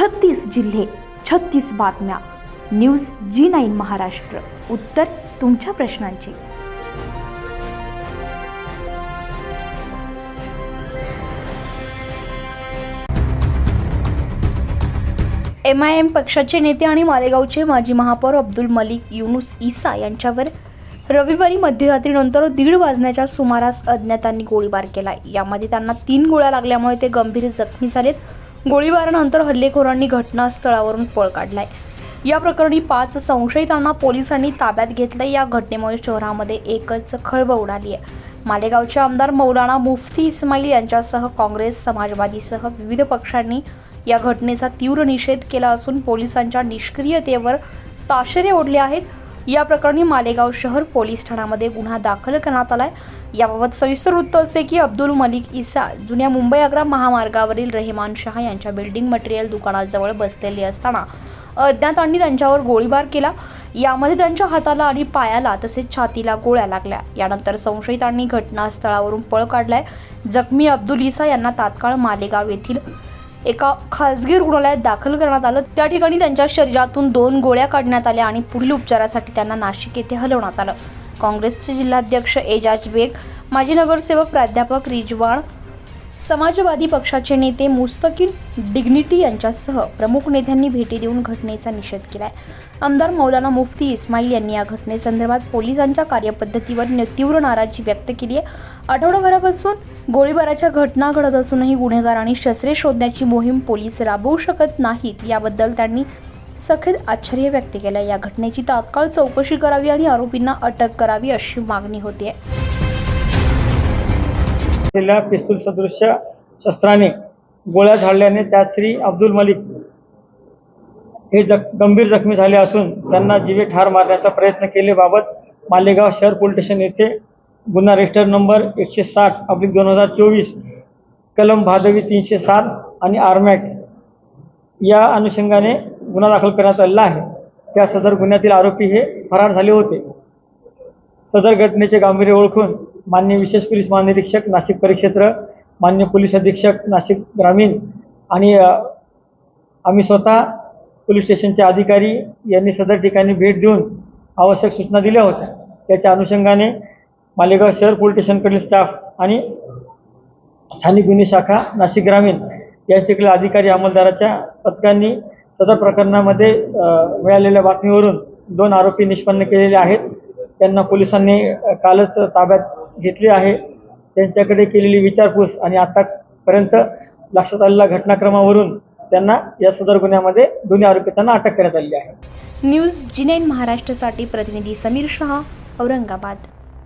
छत्तीस जिल्हे छत्तीस बातम्या. News Zee nine Maharashtra. उत्तर तुमच्या प्रश्नांची. एम आय एम पक्षाचे नेते आणि मालेगावचे माजी महापौर अब्दुल मलिक युनुस इसा यांच्यावर रविवारी मध्यरात्रीनंतर दीड वाजण्याच्या सुमारास अज्ञातांनी गोळीबार केला. यामध्ये त्यांना तीन गोळ्या लागल्यामुळे ते गंभीर जखमी झालेत. गोळीबारानंतर हल्लेखोरांनी घटनास्थळावरून पळ काढलाय. या प्रकरणी पाच संशयितांना पोलिसांनी ताब्यात घेतलं या घटनेमुळे शहरामध्ये एकच खळबळ उडाली आहे मालेगावचे आमदार मौलाना मुफ्ती इस्माईल यांच्यासह काँग्रेस समाजवादीसह विविध पक्षांनी या घटनेचा तीव्र निषेध केला असून पोलिसांच्या निष्क्रियतेवर ताशेरे ओढले आहेत. या प्रकरणी मालेगाव शहर पोलीस ठाण्यामध्ये गुन्हा दाखल करण्यात आलाय. याबाबत सविस्तर वृत्त असे की अब्दुल मलिक इसा जुन्या मुंबई आग्रा महामार्गावरील रेहमान शहा यांच्या बिल्डिंग मटेरियल दुकानाजवळ बसलेले असताना अज्ञातांनी त्यांच्यावर गोळीबार केला. यामध्ये त्यांच्या हाताला आणि पायाला तसेच छातीला गोळ्या लागल्या. यानंतर संशयितांनी घटनास्थळावरून पळ काढलाय. जखमी अब्दुल इसा यांना तात्काळ मालेगाव येथील एका खासगी रुग्णालयात दाखल करण्यात आलं. त्या ठिकाणी त्यांच्या शरीरातून दोन गोळ्या काढण्यात आल्या आणि पुढील उपचारासाठी त्यांना नाशिक येथे हलवण्यात आलं. काँग्रेसचे जिल्हाध्यक्ष एजाज बेग माजी नगरसेवक प्राध्यापक रिजवाण समाजवादी पक्षाचे नेते मुस्तकील डिग्निटी यांच्यासह प्रमुख नेत्यांनी भेटी देऊन घटनेचा निषेध केलाय. आमदार मौलाना मुफ्ती इस्माईल यांनी या घटनेसंदर्भात पोलिसांच्या कार्यपद्धतीवर तीव्र नाराजी व्यक्त केली आहे. आठवडाभरापासून गोळीबाराच्या घटना घडत असूनही गुन्हेगार आणि शस्त्रे शोधण्याची मोहीम पोलीस राबवू शकत नाहीत याबद्दल त्यांनी सखद आश्चर्य व्यक्त केलं या घटनेची तात्काळ चौकशी करावी आणि आरोपींना अटक करावी अशी मागणी होती असलेल्या पिस्तूल सदृश्य शस्त्राने गोळ्या झाडल्याने त्यात श्री अब्दुल मलिक हे जख गंभीर जखमी झाले असून त्यांना जीवे ठार मारण्याचा प्रयत्न केलेबाबत मालेगाव शहर पोलीस स्टेशन येथे गुन्हा रजिस्टर नंबर एकशे साठ अब्लिक दोन हजार चोवीस कलम भादवी तीनशे सात आणि आर्मॅट या अनुषंगाने गुन्हा दाखल करण्यात आलेला आहे. त्या सदर गुन्ह्यातील आरोपी हे फरार झाले होते. सदर घटनेचे गांभीर्य ओळखून मान्य विशेष पोलीस महानिरीक्षक नाशिक परिक्षेत्र मान्य पोलीस अधीक्षक नाशिक ग्रामीण आणि आम्ही स्वतः पोलीस स्टेशनचे अधिकारी यांनी सदर ठिकाणी भेट देऊन आवश्यक सूचना दिल्या होत्या. त्याच्या अनुषंगाने मालेगाव शहर पोलीस स्टेशनकडील स्टाफ आणि स्थानिक गुन्हे शाखा नाशिक ग्रामीण यांच्याकडील अधिकारी अंमलदाराच्या पथकांनी सदर प्रकरणामध्ये मिळालेल्या बातमीवरून दोन आरोपी निष्पन्न केलेले आहेत. त्यांना पोलिसांनी कालच ताब्यात घेतली आहे. त्यांच्याकडे केलेली विचारपूस आणि आतापर्यंत लक्षात आलेल्या घटनाक्रमावरून त्यांना या सदर गुन्ह्यामध्ये दोन्ही आरोपितांना अटक करण्यात आली आहे. न्यूज जिनेन महाराष्ट्रासाठी प्रतिनिधी समीर शहा औरंगाबाद.